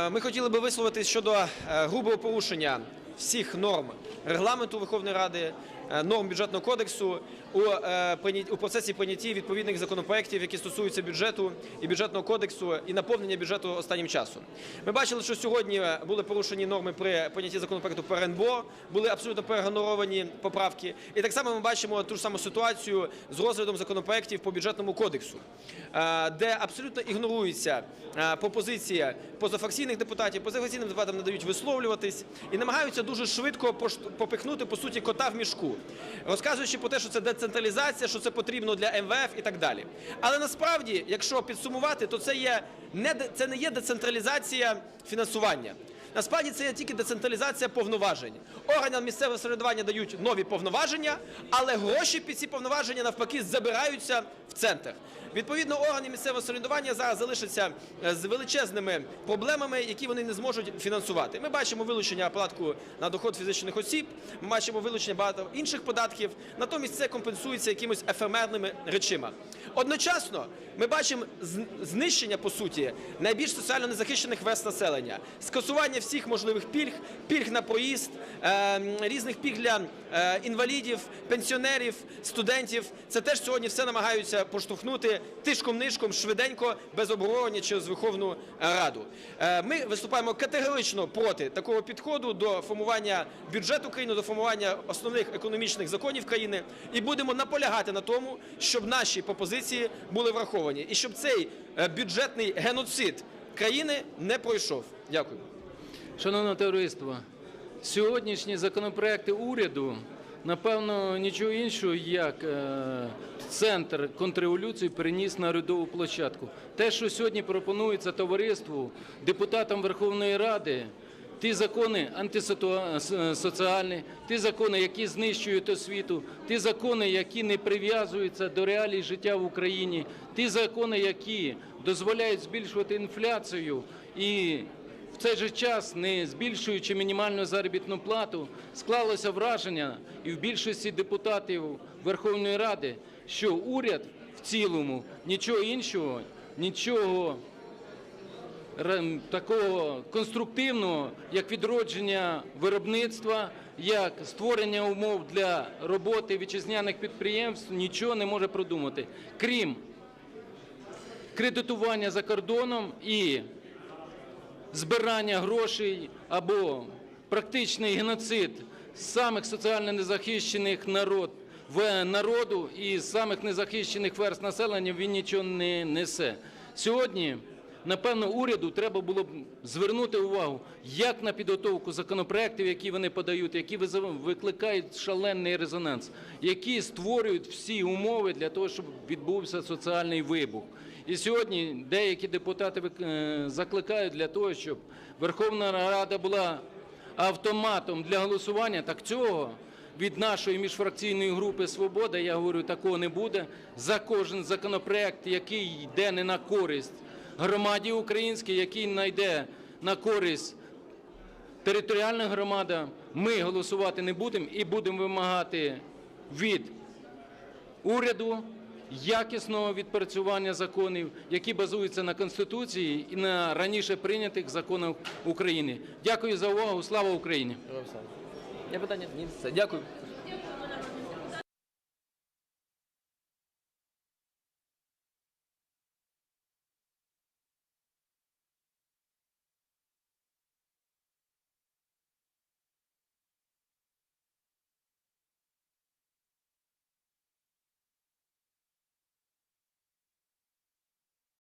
Е, Ми хотіли би висловитись щодо е, грубого порушення всіх норм регламенту Верховної Ради, е, норм бюджетного кодексу у, е, у процесі прийняття відповідних законопроєктів, які стосуються бюджету і бюджетного кодексу і наповнення бюджету останнім часом. Ми бачили, що сьогодні були порушені норми при прийнятті законопроекту по РНБО, були абсолютно проігноровані поправки. І так само ми бачимо ту ж саму ситуацію з розглядом законопроєктів по бюджетному кодексу, е, де абсолютно ігноруються е, пропозиції позафракційних депутатів, позафракційним депутатам не дають висловлюватись і намагаються дуже швидко попихнути по суті кота в мішку, розказуючи про те, що це децентралізація, що це потрібно для МВФ і так далі. Але насправді, якщо підсумувати, то це є не це не є децентралізація фінансування. Насправді це є тільки децентралізація повноважень. Органам місцевого самоврядування дають нові повноваження, але гроші під ці повноваження навпаки забираються в центр. Відповідно, органи місцевого самоврядування зараз залишаться е, з величезними проблемами, які вони не зможуть фінансувати. Ми бачимо вилучення податку на доход фізичних осіб, ми бачимо вилучення багато інших податків. Натомість це компенсується якимось ефемерними речима. Одночасно ми бачимо знищення по суті найбільш соціально незахищених верст населення, скасування всіх можливих пільг, пільг на проїзд, е, різних пільг для е, інвалідів, пенсіонерів, студентів. Це теж сьогодні все намагаються поштовхнути тишком-нишком, швиденько, без обговорення через Верховну Раду. Е, Ми виступаємо категорично проти такого підходу до формування бюджету країни, до формування основних економічних законів країни і будемо наполягати на тому, щоб наші пропозиції були враховані і щоб цей бюджетний геноцид країни не пройшов. Дякую. Шановне товариство, сьогоднішні законопроекти уряду, напевно, нічого іншого, як е, центр контрреволюції переніс на урядову площадку. Те, що сьогодні пропонується товариству, депутатам Верховної Ради, ті закони антисоціальні, ті закони, які знищують освіту, ті закони, які не прив'язуються до реалій життя в Україні, ті закони, які дозволяють збільшувати інфляцію і в цей же час, не збільшуючи мінімальну заробітну плату, склалося враження і в більшості депутатів Верховної Ради, що уряд в цілому нічого іншого, нічого такого конструктивного, як відродження виробництва, як створення умов для роботи вітчизняних підприємств, нічого не може продумати, крім кредитування за кордоном і збирання грошей або практичний геноцид самих соціально незахищених народ, в народу і самих незахищених верст населення він нічого не несе. Сьогодні, напевно, уряду треба було б звернути увагу як на підготовку законопроєктів, які вони подають, які викликають шалений резонанс, які створюють всі умови для того, щоб відбувся соціальний вибух. І сьогодні деякі депутати е, закликають для того, щоб Верховна Рада була автоматом для голосування. Так цього від нашої міжфракційної групи Свобода, я говорю, такого не буде. За кожен законопроект, який йде не на користь громаді українській, який найде на користь територіальна громада, ми голосувати не будемо і будемо вимагати від уряду якісного відпрацювання законів, які базуються на Конституції і на раніше прийнятих законах України. Дякую за увагу. Слава Україні! Є питання? Дякую.